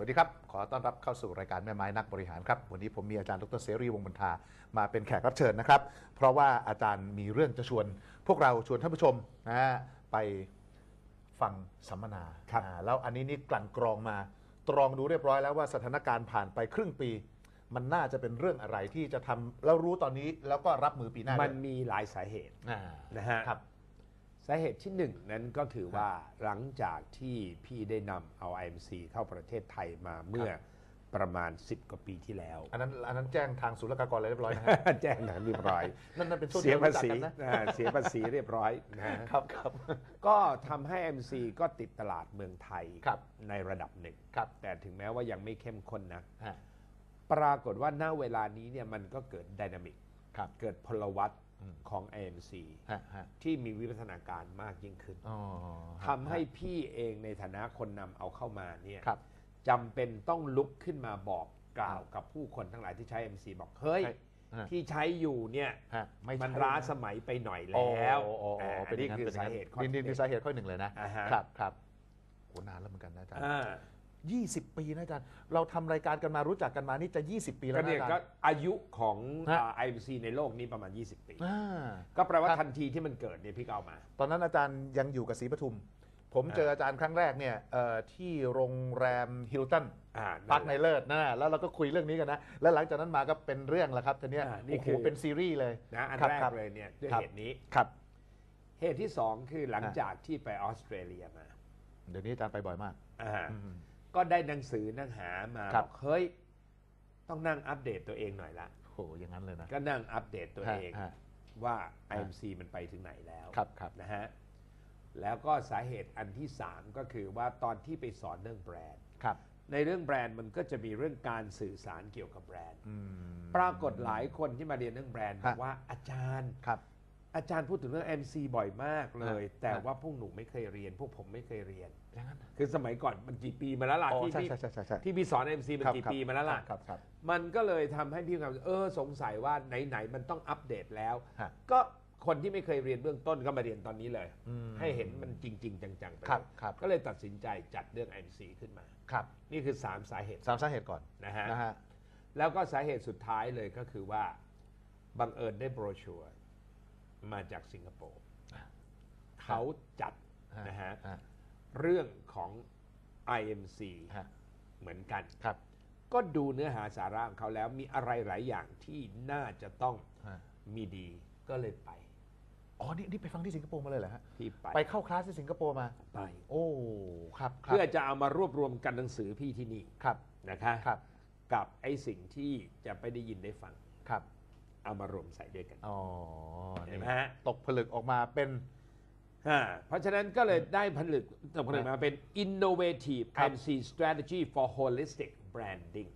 วัสดีครับ ขอต้อนรับเข้าสู่รายการแม่ไม้นักบริหารครับ วันนี้ผมมีอาจารย์ดรเสรีวงศ์บรรทามาเป็นแขกรับเชิญนะครับ เพราะว่าอาจารย์มีเรื่องจะชวน พวกเราชวนท่านผู้ชมนะฮะไปฟังสัมมนาอ่าแล้วอันนี้นี่กลั่นกรองมา ตรองดูเรียบร้อยแล้วว่าสถานการณ์ผ่านไปครึ่งปี มันน่าจะเป็นเรื่องอะไรที่จะทำแล้วรู้ตอนนี้แล้วก็รับมือปีหน้า มันด้วยมีหลายสาเหตุอ่านะฮะครับ สาเหตุที่หนึ่งนั้นก็คือว่าหลังจากที่พี่ได้นำเอา IMC เข้าประเทศไทยมาเมื่อประมาณ 10 กว่าปีที่แล้ว อันนั้นอันนั้นแจ้งทางศุลกากรอะไรเรียบร้อยนะฮะแจ้งหนังเรียบร้อยนั่นนั่นเป็นช่วงเสียที่รภารู้จักษีกันนะอ่าเสียภาษีเรียบร้อยนะฮะครับครับก็ทำให้ MC ก็ติดตลาดเมืองไทยครับในระดับหนึ่งครับแต่ถึงแม้ว่ายังไม่เข้มข้นนะฮะปรากฏว่าณเวลานี้เนี่ยมันก็เกิดดินามิกครับเกิดพลวัตอืม ของ AMC ฮะฮะที่มีวิวัฒนาการมากยิ่งขึ้นอ๋อทำให้พี่เองในฐานะคนนำเอาเข้ามาเนี่ยครับ จำเป็นต้องลุกขึ้นมาบอกกล่าวกับผู้คนทั้งหลายที่ใช้ MC บอกเฮ้ย ใช่ฮะ ที่ใช้อยู่เนี่ยฮะไม่มันใช่ร้านะสมัยไปหน่อยแล้วโอ้โอ้โอ้อ่าเป็นย่นี่งคือป็ย่สางเหตุข้อนี่นี่ที่คือสาเหตุข้อหนึ่งเลยนะ อ่าฮะ ครับครับโหนานแล้วเหมือนกันนะอาจารย์ อ่า ยี่สิบปีนะอาจารย์ เราทำรายการกันมารู้จักกันมานี่จะ 20 ปีแล้ก็วนะเนี่ยอาก็จารย์ อายุของฮะ ไอซีในโลกนี้ประมาณ 20 ปี อ่า ก็แปลว่าครับ ทันทีที่มันเกิดเนี่ยพี่ก็เอามา ตอนนั้นอาจารย์ยังอยู่กับศรีปทุม ผมเจออาจารย์ครั้งแรกเนี่ยเอ่อที่โรงแรมฮิลตัน อ่า พักในเลิศนะแล้วเราก็คุยเรื่องนี้กันนะ แล้วหลังจากนั้นมาก็เป็นเรื่องแล้วครับทีเนี้ยอ่านี่โอ้โหคือ เป็นซีรีส์เลย นะอันครับแรกครับเลยเนี่ยด้วยครับ เหตุนี้ ครับ เหตุที่สองคือหลังฮะจากที่ไปออสเตรเลียมาเดี๋ยวนี้อาจารย์ไปบ่อยมาก อ่าอืม ก็ได้หนังสือหนังหามาครับบอกเฮ้ย ต้องนั่งอัปเดตตัวเองหน่อยละ โหอย่างนั้นเลยนะก็นั่งอัปเดตตัวเองฮะฮะ ว่า IMC มันไปถึงไหนแล้วครับครับนะฮะแล้วก็สาเหตุอันที่ 3 ก็คือว่าตอนที่ไปสอนเรื่องแบรนด์ ครับในเรื่องแบรนด์มันก็จะมีเรื่องการสื่อสารเกี่ยวกับแบรนด์ อืม ปรากฏหลายคนที่มาเรียนเรื่องแบรนด์บฮะอกว่าอาจารย์ ครับ อาจารย์พูดถึงเรื่อง MC บ่อยมากเลยฮะแต่ฮะว่าพวกหนูไม่เคยเรียน พวกผมไม่เคยเรียนอย่างนั้นคือสมัยก่อนมันกี่ปีมาแล้วล่ะอ๋อที่ใช่พี่ใช่ใช่ใช่ใช่ที่พี่สอน MC มันครับกี่ครับปีมาแล้วล่ะครับครับมันก็เลยทำให้พี่มีความรู้สึกเออสงสัยว่าไหนๆมันต้องอัปเดตแล้วฮะก็คนที่ไม่เคยเรียนเบื้องต้นก็มาเรียนตอนนี้เลยอืมให้เห็นมันจริง ๆ จังๆไปครับเลยครับก็เลยตัดสินใจจัดเรื่อง MC ขึ้นมาครับ นี่คือ 3 สาเหตุสามสาเหตุก่อนนะฮะนะฮะแล้วก็สาเหตุสุดท้ายเลยก็คือว่าบังเอิญได้โบรชัวร์ มาจากสิงคโปร์เขาจัดนะฮะฮะเรื่องของ IMC ฮะเหมือนกันครับ ก็ดูเนื้อหาสาระของเขาแล้วมีอะไรหลายอย่างที่น่าจะต้องฮะมีดีก็เลยไปอ๋อนี่นี่ไปฟังที่สิงคโปร์มาเลยเหรอฮะที่ไปไปเข้าคลาสที่สิงคโปร์มาไปโอ้ครับครับเพื่อจะเอามารวบรวมกันหนังสือพี่ที่นี่ครับนะคะครับ กับไอ้สิ่งที่จะไปได้ยินได้ฟังครับ เอามารวมใส่ด้วยกันอ๋อเห็นี่นไหมฮะตกผลึกออกมาเป็นอ่าเพราะฉะนั้นก็เลยได้ผลึกตกผลึกมาเป็น innovative ครับ MC strategy for holistic branding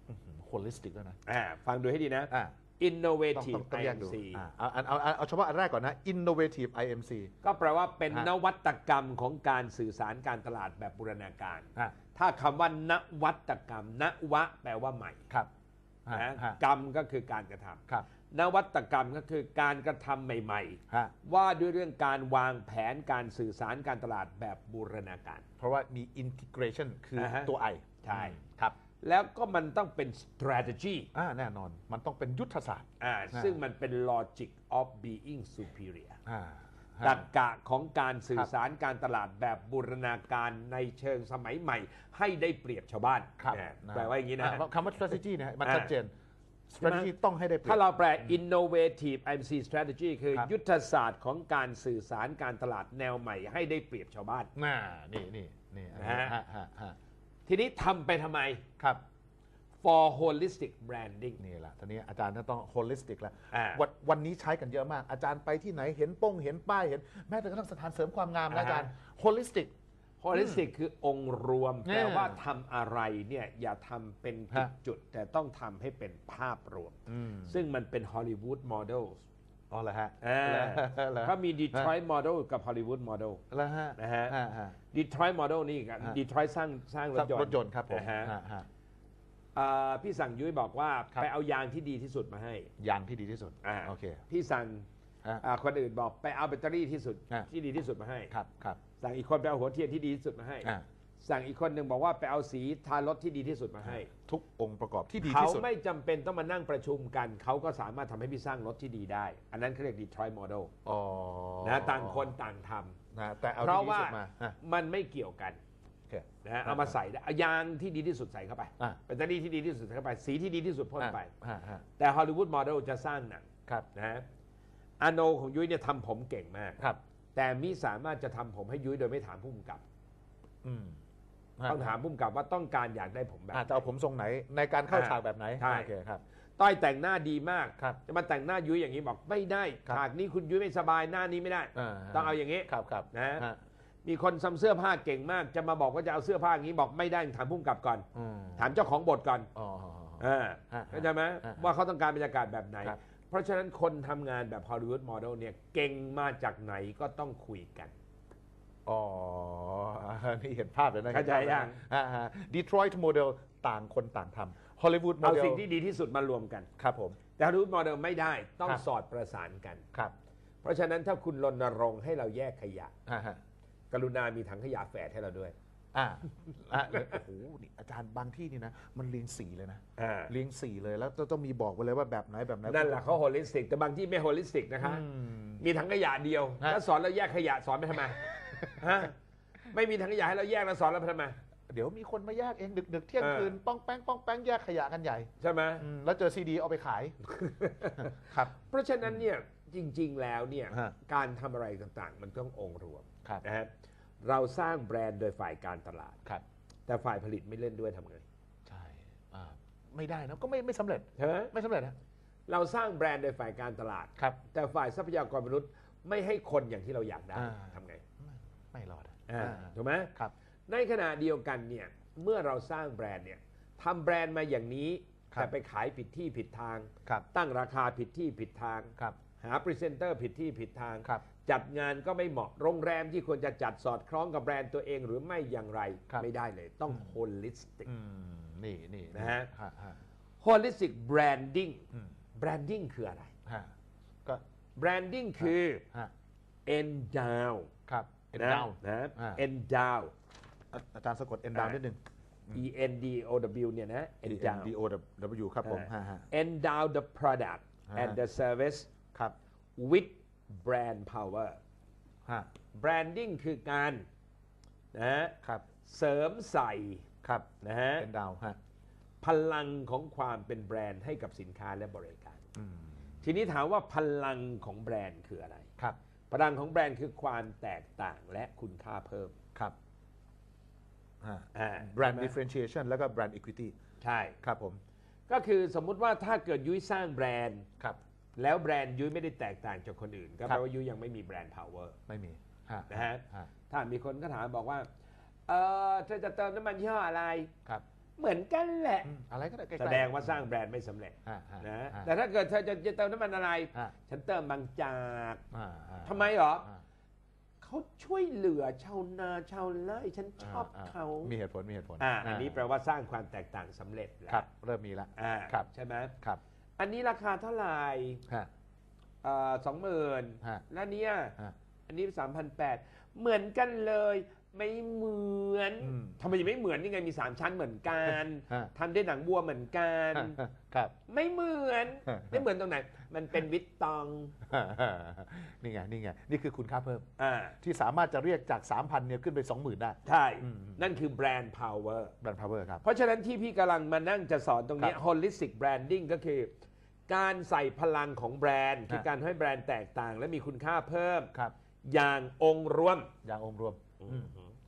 โฮลิสติกแล้วนะอ่าฟังดูให้ดีนะอ่าต้อง innovative ต้องต้องแยกดู IMC อ่าเอาเอาเอาเอาเฉพาะอันแรกก่อนนะ innovative IMC ก็แปลว่าเป็นฮะนวัตกรรมของการสื่อสารการตลาดแบบบูรณาการฮะถ้าคำว่านวัตกรรม นวะ แปลว่าใหม่ครับฮะนะฮะกรรมก็คือการกระทครับำ นวัตกรรมก็คือการกระทำใหม่ ฮะ ๆ ว่าด้วยเรื่องการวางแผนการสื่อสารการตลาดแบบบูรณาการ เพราะว่ามี integration คืออาฮะตัว I ใช่ ครับแล้วก็มันต้องเป็น strategy อ่าแน่นอนมันต้องเป็นยุทธศาสตร์อ่าอ่าซึ่งมันเป็น logic of being superior อ่าตรรกะของการสื่อสารการตลาดแบบบูรณาการในเชิงสมัยใหม่ ให้ได้เปรียบชาวบ้านครับเนี่ยะแปลว่าอย่างนี้นะคำว่า strategy เนะมันอ่าชัดเจน strategy ต้องให้ได้เปรียบถ้าเราแปล innovative IMC strategy คือครับ ยุทธศาสตร์ของการสื่อสารการตลาดแนวใหม่ให้ได้เปรียบชาวบ้าน น่านี่นี่นี่อันนี้นะฮะ ฮะฮะฮะทีนี้ทำไปทำไม ครับ for holistic branding นี่แหละทีนี้อาจารย์ต้อง holistic แล้วอ่าวันวันนี้ใช้กันเยอะมาก อาจารย์ไปที่ไหนเห็นป้งเห็นป้ายเห็น แม้แต่กระทั่งสถานเสริมความงามนะอ่าฮะอาจารย์ holistic holistic คือองค์รวมเนี่ยแปลว่าทำอะไรเนี่ยอย่าทำเป็นฮะจุดๆแต่ต้องทำให้เป็นภาพรวมอืมซึ่งมันเป็นฮอลลีวูดโมเดลอ๋อเหรอฮะอ่าเหรอเขามีดีทรอยต์โมเดลกับฮอลลีวูดโมเดลแล้วฮะนะฮะฮะฮะดีทรอยต์โมเดลนี่กันฮะดีทรอยต์สร้างสร้างรถยนต์รถยนต์ครับผมนะฮะฮะฮะอ่าพี่สั่งยุ้ยบอกว่าครับไปเอายางที่ดีที่สุดมาให้ ยางที่ดีที่สุดอ่าโอเคพี่สั่งฮะอ่าคนอื่นบอกไปเอาแบตเตอรี่ที่สุดอะที่ดีที่สุดมาให้ครับครับ สั่งอีกคนไปเอาหัวเทียนที่ดีที่สุดมาให้ อ่าสั่งอีกคนหนึ่งบอกว่าไปเอาสีทารถที่ดีที่สุดมาให้ทุกองค์ประกอบที่ดีเขาที่สุด ไม่จำเป็นต้องมานั่งประชุมกัน เขาก็สามารถทำให้พี่สร้างรถที่ดีได้ อันนั้นเขาเรียกดีทรอยต์โมเดลอ๋อนะต่างคนต่างทนะแต่เอาำเพที่ราะดีที่ว่าสุดมาอะมันไม่เกี่ยวกันโอเค นะฮะเอามาใส่ได้เอายางที่ดีที่สุดใส่เข้าไปอะ แบตเตอรี่ที่ดีที่สุดใส่เข้าไป สีที่ดีที่สุดพ่นไป อะฮะแต่ฮอลลีวูดโมเดลจะสร้างหนังครับนะฮะอาโนของยุ้ยเนี่ยทำผมเก่งมาก ครับ แต่มิสามารถจะทำผมให้ยุ้ยโดยไม่ถามผู้กำกับ อืมต้องถามผู้กำกับว่าต้องการอยากได้ผมแบบ อาจจะเอาผมทรงไหนในการเข้าอะฉากแบบไหนใช่ โอเคครับ ต้อยแต่งหน้าดีมากครับจะมาแต่งหน้ายุ้ยอย่างนี้บอกไม่ได้ครับ ฉากนี้คุณยุ้ยไม่สบายหน้านี้ไม่ได้าต้องเอาอย่างนี้ ครับครับนะฮะมีคนทำเสื้อผ้าเก่งมาก จะมาบอกว่าจะเอาเสื้อผ้าอย่างนี้บอกไม่ได้ถามผู้กำกับก่อน อืมถามเจ้าของบทก่อนอ๋ออ่าฮะเข้าใจไหมฮะว่าเขาต้องการบรรยากาศแบบไหน ครับเพ ราะฉะนั้นคนทำงานแบบฮอลลีวูดโมเดลเนี่ยเก่งมาจากไหนก็ต้องคุยกัน อ๋อ นี่เห็นภาพเลยนะเข้าใจยังดีทรอยต์โมเดลต่างคนต่างทำฮอลลีวูดโมเอาเดลสิ่งที่ดีที่สุดมารวมกัน ครับผม แต่ฮอลลีวูดโมเดลไม่ได้ต้องครับสอดประสานกันครับ เพราะฉะนั้นถ้าคุณรณรงค์ให้เราแยกขยะอ่าฮะกรุณามีถังขยะแฝดให้เราด้วย อ่าอะแล้วโอ้โหนี่อาจารย์บางที่นี่นะ มันเรียงสีเลยนะ อ่า เรียงสีเลยแล้วต้องมีบอกไว้เลยว่าแบบไหนแบบไหน นั่นแหละเขาโฮลิสติก แต่บางที่ไม่โฮลิสติกนะคะอืมมีถังขยะเดียว ฮะ แล้วสอนเราแยกขยะสอนไปทำไมฮะไม่มีถังขยะให้เราแยกแล้วสอนเราไปทำไม เดี๋ยวมีคนมาแยกเองดึกๆเที่ยงเออคืนป้องแป้งป้องแป้งแยกขยะกันใหญ่ใช่ไหมอืมแล้วเจอซีดีเอาไปขาย ครับ เพราะฉะนั้นเนี่ยจริง ๆ แล้วเนี่ยฮะ การทำอะไรต่างๆ มันต้ององค์รวมครับ นะฮะ เราสร้างแบรนด์โดยฝ่ายการตลาด ครับ แต่ฝ่ายผลิตไม่เล่นด้วยทำไงใช่อ่าไม่ได้นะก็ไม่ไม่สำเร็จ ใช่ไหมไม่สำเร็จนะเราสร้างแบรนด์โดยฝ่ายการตลาด ครับ แต่ฝ่ายทรัพยากรมนุษย์ไม่ให้คนอย่างที่เราอยากได้อ่า ทำไงไม่ไม่รอดอะอ่าอ่าถูกไหม ครับ ในขณะเดียวกันเนี่ยเมื่อเราสร้างแบรนด์เนี่ยทำแบรนด์มาอย่างนี้ ครับ แต่ไปขายผิดที่ผิดทาง ครับตั้งราคาผิดที่ผิดทาง ครับ หาพรีเซนเตอร์ผิดที่ผิดทาง ครับ จัดงานก็ไม่เหมาะโรงแรมที่ควรจะจัดสอดคล้องกับแบรนด์ตัวเองหรือไม่อย่างไรครับ ไม่ได้เลยต้อง holistic อืมนี่นี่นะฮะ ฮะฮะ holistic branding อืม branding คืออะไรฮะก็ branding คือ ฮะ endow ครับเอ็นนะดาวนะ อ่า endow อาจารย์สะกดเอ็นดาวนิดนึง e n d o w เนี่ยนะ E N endow D O W ครับผมอ่าฮะฮะ endow the product อ่า and the service ครับ with brand power ฮะ branding คือการนะฮะครับเสริมใส่ครับนะฮะเอ็นดาวฮะพลังของความเป็นแบรนด์ให้กับสินค้าและบริการ อืมทีนี้ถามว่าพลังของแบรนด์คืออะไร ครับพลังของแบรนด์คือความแตกต่างและคุณค่าเพิ่ม ครับฮะอ่า brand ใช่ไหม differentiation แล้วก็ brand equity ใช่ ครับผม ก็คือสมมุติว่าถ้าเกิดยุ้ยสร้างแบรนด์ ครับ แล้วแบรนด์ยุ้ยไม่ได้แตกต่างจากคนอื่น ก็ครัแปลบว่ายุ้ยยังไม่มีแบรนด์ power ไม่มีฮะนะฮะฮะถ้ามีคนก็ถามบอกว่าเออเธอจะเติมน้ำมันยี่ห้ออะไรครับ เหมือนกันแหละอืมอะไรก็ได้ใกล้ๆแสดงว่าสร้างแบรนด์ไม่สำเร็จฮะฮะนะฮะแต่ถ้าเกิดเธอจะจะเติมน้ำมันอะไรฮะฉันเติมบางจากอ่าอ่าทำไมเหรออ่าเขาช่วยเหลือชาวนาชาวไร่ฉันชอบาเขามีเหตุผลมีเหตุผลอ่าอันนี้แปลว่าสร้างความแตกต่างสำเร็จแล้วครับเริ่มมีแล้วอ่าครับใช่ไหมครับ อันนี้ราคาเท่าไหร่ฮะ สองหมื่นฮะ แล้วเนี่ยฮะ อันนี้สามพันแปดเหมือนกันเลย ไม่เหมือนอืมทำไมยังไม่เหมือนนี่ไงมีสามชั้นเหมือนกันฮะ ทำด้วยหนังวัวเหมือนกัน ครับ ไม่เหมือน ฮะ ไม่เหมือนตรงไหน มันเป็นวิตตองนี่ไงนี่ไงนี่คือคุณค่าเพิ่ม อ่าที่สามารถจะเรียกจาก 3,000เนี่ยขึ้นไป 20,000 ได้ ใช่อืม นั่นคือแบรนด์ power แบรนด์พาวเวอร์ครับ เพราะฉะนั้นที่พี่กำลังมานั่งจะสอนตรงนี้ครับ holistic branding ก็คือ การใส่พลังของแบรนด์ คือฮะ การให้แบรนด์แตกต่าง และมีคุณค่าเพิ่ม ครับ อย่างองค์รวม อย่างองค์รวมอืม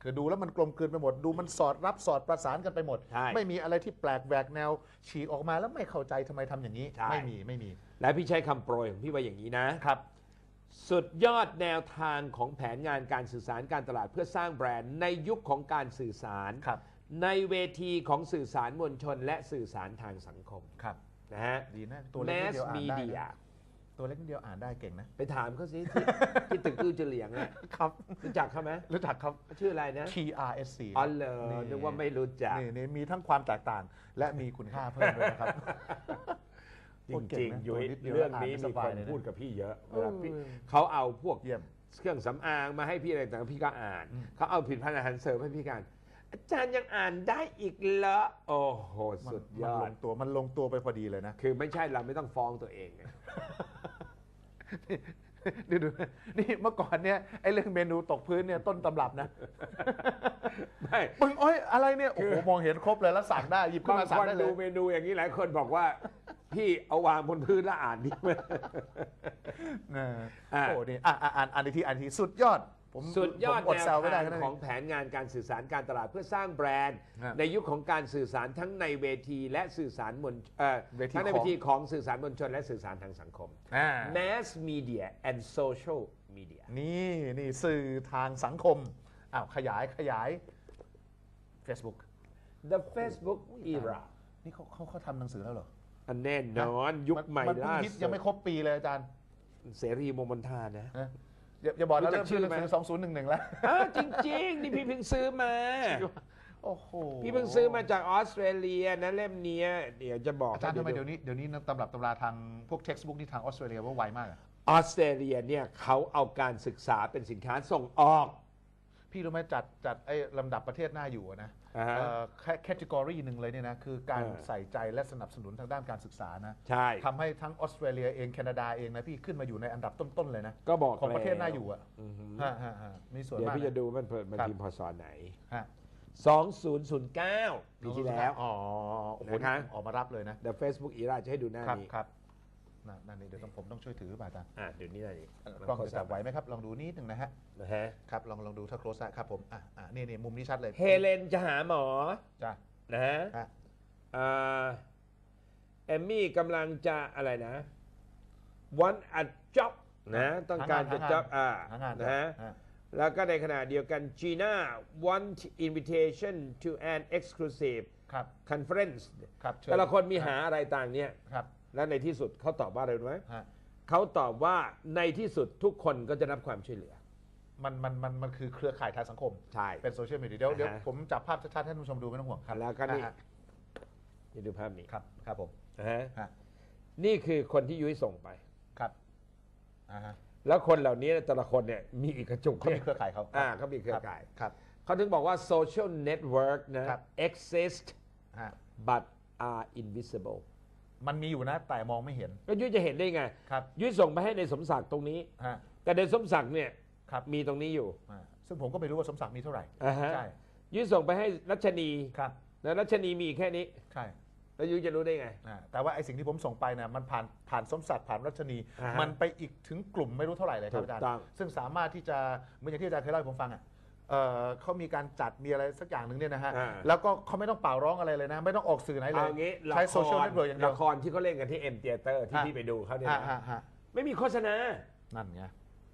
คือดูแล้วมันกลมกลืนไปหมด ดูมันสอดรับสอดประสานกันไปหมด ใช่ไม่มีอะไรที่แปลกแหวกแนว ฉีกออกมาแล้วไม่เข้าใจทำไมทำอย่างนี้ ใช่ ไม่มีไม่มีและพี่ใช้คำโปรยของพี่ว่าอย่างนี้นะ ครับ สุดยอดแนวทางของแผนงานการสื่อสารการตลาดเพื่อสร้างแบรนด์ในยุคของการสื่อสาร ครับ ในเวทีของสื่อสารมวลชน และสื่อสารทางสังคมครับ นะฮะ ดีนะ ตัวเล็กนิด Mass เดียวอ่านได้ Media นะ ตัวเล็กนิดเดียวอ่านได้เก่งนะ ไปถามเขาสิที่ที่ตึกอื้อเจเหลียงอะครับ รู้จักเขาไหมรู้จักครับ ชื่ออะไรนะ TRSC อ๋อเหรอนึกว่าไม่รู้จักนี่นี่มีทั้งความแตกต่าง และมีคุณค่าเพิ่มด้วยนะครับจโคตรเก่ริงงนะๆอยู่ตัวนิดเดียวเรื่องนี้อ่านได้มีสบาคยนเลยนะพูดกับพี่เยอะเวลาพี่เออเขาเอาพวกเยี่ยมเครื่องสำอางมาให้พี่อะไรต่างๆพี่ก็อ่านอืมเขาเอาผลิตภัณฑ์อาหารเสริมให้พี่กันอาจารย์ยังอ่านได้อีกเหรอโอ้โหมันสุดยมันอลดงตัวมันลงตัวไปพอดีเลยนะ คือไม่ใช่เราไม่ต้องฟ้องตัวเองไง ดูดูนี่เมื่อก่อนเนี่ยไอ้เรื่องเมนูตกพื้นเนี่ยต้นตำรับนะไม่ปึ้งอ้อยอะไรเนี่ยโอ้โหมองเห็นครบเลยแล้วสั่งได้หยิบขึ้นบางมาสั่คงนได้เลดูยเมนูอย่างนี้หลายคนบอกว่า พี่เอาวางบนพื้นแล้วอ่านดีไหมเอออะโอ้นี่อะอะอ่านอ่านอีกทีอ่านอีกทีสุดยอด ผมสุดยอดผมอดแนวแซวไม่ได้ทางนะของแผนงานการสื่อสารการตลาดเพื่อสร้างแบรนด์ ครับในยุคของการสื่อสารทั้งในเวทีและสื่อสารมวลเอ่อเวทีทั้งในของ เวทีของสื่อสารมวลชนและสื่อสารทางสังคม อ่า mass media and social media นี่นี่สื่อทางสังคมอ้าวขยายขยาย Facebook the Facebook era นี่เขาเขาเขาทำหนังสือแล้วเหรออันแน่นอนยุคใหม่นเพิ่งล่าฮิตสุดยังไม่ครบปีเลยอาจารย์ เสรีโมมนทานะ นะ อย่าอย่าบอกนะรู้จัเริ่กมชื่ชื่ออหนังไหมสือสองศูนย์หนึ่งหนึ่งแล้ว อ้าวจริงๆ นี่พี่เพิ่งซื้อมา โอ้โหพี่เพิ่งซื้อมาจากออสเตรเลียนะเล่มเนี้ยเดี๋ยวจะบอกอาจารย์ทำไมให้เดี๋ยวนี้เดี๋ยวนี้ตำรับตำราทางพวกเท็กซ์บุ๊กที่ทางออสเตรเลียว่าไวมากอะออสเตรเลียเนี่ยเขาเอาการศึกษาเป็นสินค้าส่งออก พี่รู้ไหมจัดจัดไอ้ลำดับประเทศหน้าอยู่อะนะ อ่าฮะเอ่อแค่แคตตากรีหนึ่งเลยเนี่ยนะคือการเออ ใส่ใจและสนับสนุนทางด้านการศึกษานะใช่ ทำให้ทั้งออสเตรเลียเองแคนาดาเองนะพี่ขึ้นมาอยู่ในอันดับต้นๆเลยนะก็บอกของประเทศแล้วน่าอยู่อะอือหือฮะฮะฮะมีส่วนเดี๋ยวมากพี่จะดูมันเปิดมันครับพิมพ์พศไหน ฮะ2009 ปีที่แล้ว อ๋อโอ้โหนะคะออกมารับเลยนะ The Facebook era จะให้ดูหน้าครับนี้ ครับ นั่นนั่นนี่เดี๋ยวต้องผมต้องช่วยถือป่ะอาจารย์อะเดี๋ยวนี้หน้านี้กล้องจะจับไหวไหมครับ ลองดูนิดหนึ่งนะฮะนะฮะครับลองลองดูถ้า close ได้ครับผมอะอะนี่นี่มุมนี้ชัดเลยเฮเลนจะหาหมอจ้ะนะฮะฮะอ่าเอมมี่กำลังจะอะไรนะ want a job นะ ต้องการจะ job อ่าหางานนะฮะฮะแล้วก็ในขณะเดียวกัน Gina want invitation to an exclusive ครับ conference ครับเชิญแต่ละคนมีหาอะไรต่างเนี่ยครับ และในที่สุดเขาตอบว่าอะไรรู้ไหมฮะเขาตอบว่าในที่สุดทุกคนก็จะรับความช่วยเหลือ มันมันมันมันคือเครือข่ายทางสังคม ใช่ เป็นโซเชียลมีเดียเดี๋ยวเดี๋ยวอ่าฮะ ผมจับภาพชัดๆให้ท่านผู้ชมดูไม่ต้องห่วงครับแล้วก็นี่อ่าฮะนี่ดูภาพนี้ครับครับผมนะฮะฮะนี่คือคนที่ยุ้ยส่งไป ครับอ่าฮะแล้วคนเหล่านี้แต่ละคนเนี่ยมีอีกกระจุกเขาเนี่มียเครือข่ายเขาอ่าเขามีเครือข่าย ครับ เขาถึงบอกว่า social network นะ ครับ exist ฮะ but are invisible มันมีอยู่นะแต่มองไม่เห็นก็ยุ้ยจะเห็นได้ไง ครับยุ้ยส่งไปให้ในสมศักดิ์ตรงนี้ ฮะ แต่ในสมศักดิ์เนี่ยครับ มีตรงนี้อยู่อ่าซึ่งผมก็ไม่รู้ว่าสมศักดิ์มีเท่าไหร่อ่าฮะใช่ยุ้ยส่งไปให้รัชนีครับแล้วรัชนีมีแค่นี้ ใช่แล้วยุ้ยจะรู้ได้ไง อ่าแต่ว่าไอ้สิ่งที่ผมส่งไปเนี่ยมันผ่านผ่านสมศักดิ์ผ่านรัชนี อ่าฮะมันไปอีกถึงกลุ่มไม่รู้เท่าไหร่เลยครับถูกอาจารย์ต้องซึ่งสามารถที่จะเหมือนอย่างที่อาจารย์เคยเล่าให้ผมฟังอะ เอ่อเขามีการจัดมีอะไรสักอย่างหนึ่งเนี่ยนะฮะ อ่า แล้วก็เขาไม่ต้องเป่าร้องอะไรเลยนะ ไม่ต้องออกสื่อไหนเลเอาย งี้ใช้ละคโซเชียลรเน็ตเวิร์กอย่างเดียว ละครที่เขาเล่นกันที่เอ็มเทเตอร์ที่ฮะ พี่ไปดูเขาเนี่ยฮะนะฮะฮะไม่มีโฆษณา นั่นไง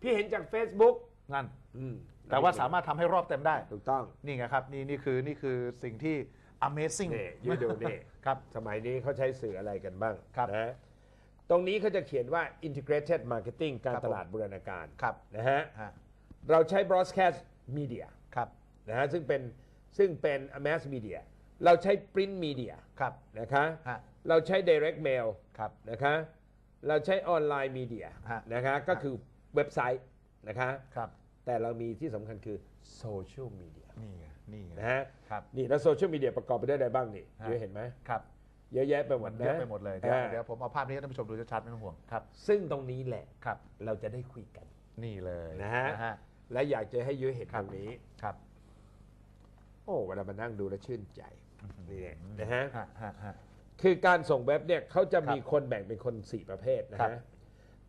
พี่เห็นจาก Facebook นั่น อืมแต่ว่าสามารถทำให้รอบเต็มได้ ถูกต้องนี่ไงครับนี่นี่คือนี่คือสิ่งที่ amazing นี่ยืดดูนี่ ครับ สมัยนี้เขาใช้สื่ออะไรกันบ้างครับนะตรงนี้เขาจะเขียนว่า integrated marketing การครับตลาดบูรณาการครับนะฮะ ฮะเราใช้ broadcast media ครับนะฮะซึ่งเป็นซึ่งเป็น mass media เราใช้ print media ครับนะคะฮะ เราใช้ direct mail ครับ นะคะเราใช้ออนไลน์มีเดียฮะ นะคะก็คือเว็บไซต์นะคะครับ แต่เรามีที่สำคัญคือโซเชียลมีเดียนี่ไงนี่ไงนะฮะครับ นี่แล้วโซเชียลมีเดียประกอบไปด้วยอะไรบ้างนี่ฮะเยอะเห็นไหมครับเยอะแยะไปหมดมันนะเยอะไปหมดเลยเดี๋ยวอ่าเดี๋ยวผมเอาภาพนี้ให้ท่านผู้ชมดูชัดๆไม่ต้องห่วงครับซึ่งตรงนี้แหละครับ เราจะได้คุยกันนี่เลยนะฮะฮะ และอยากจะให้ยุ้ยเห็นครัตบรงนี้ ครับ โอ้เวลามานั่งดูแล้วชื่นใจนี่แหละนะฮะฮะฮะฮะ คือการส่งเว็บเนี่ยเขาจะมีครับคนแบ่งเป็นคน4ประเภทนะครัฮะบ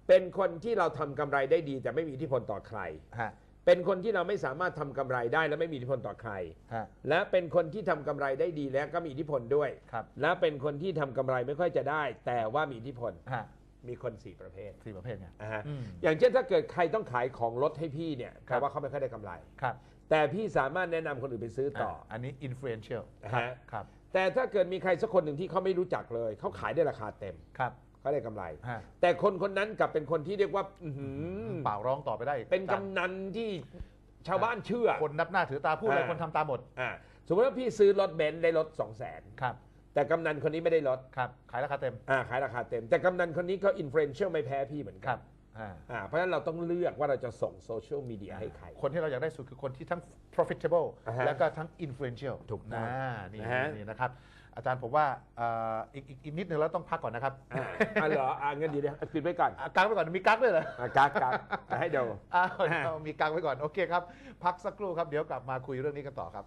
เป็นคนที่เราทำกำไรได้ดี แต่ไม่มีอิทธิพลต่อใคร ฮะเป็นคนที่เราไม่สามารถทำกำไรได้และไม่มีอิทธิพลต่อใคร ฮะและเป็นคนที่ทำกำไรได้ดีแล้วก็มีอิทธิพลด้วย ครับและเป็นคนที่ทำกำไรไม่ค่อยจะได้ แต่ว่ามีอิทธิพล ฮะ มีคนสี่ประเภทสี่ประเภทไงนะฮะอืมอย่างเช่นถ้าเกิดใครต้องขายของลดให้พี่เนี่ยคแปรับ ลว่าเขาไม่ค่อยได้กำไร ครับแต่พี่สามารถแนะนำคนอื่นไปซื้อต่อาอันนี้ influential นะครับฮะ ครับแต่ถ้าเกิดมีใครสักคนหนึ่งที่เขาไม่รู้จักเลย เขาขายได้ราคาเต็มครับเขาได้กำไร ฮะแต่คนคนนั้นกลับเป็นคนที่เรียกว่าอื้อหือเปล่าร้องต่อไปได้เป็นกำนันที่ชาวบ้านเชื่อ คนนับหน้าถือตาพูดอะไรอ่า คนทำตามหมดอ่าสมมติว่าพี่ซื้อรถเบนซ์ได้รถ2 0 0 0 0นครับ แต่กำนันคนนี้ไม่ได้รถครับ ขายราคาเต็ม อ่าขายราคาเต็ม แต่กำนันคนนี้ก็อินฟลูเอนเชียลไม่แพ้พี่เหมือนคกัรับอ่าอ่าเพราะฉะนั้นเราต้องเลือกว่าเราจะส่งโซเชียลมีเดียให้ใคร คนที่เราอยากได้สุดคือคนที่ทั้ง profitable อ่าฮะแล้วก็ทั้ง influential ถูกต้องนะนี่นะฮะ นี่นะครับ อาจารย์ผมว่าเอ่ออีกอีกอีกนิดนึงแล้วต้องพักก่อนนะครับอ่าอ่าเหรออ่าเงินดีเดี๋ยวปิดไว้ก่อนอะกักไว้ก่อนมีกักด้วยเหรอ อ่ากากกากให้เดูอ้าวเอามีกักไว้ก่อน โอเคครับ พักสักครู่ครับ เดี๋ยวกลับมาคุยเรื่องนี้กันต่อครับ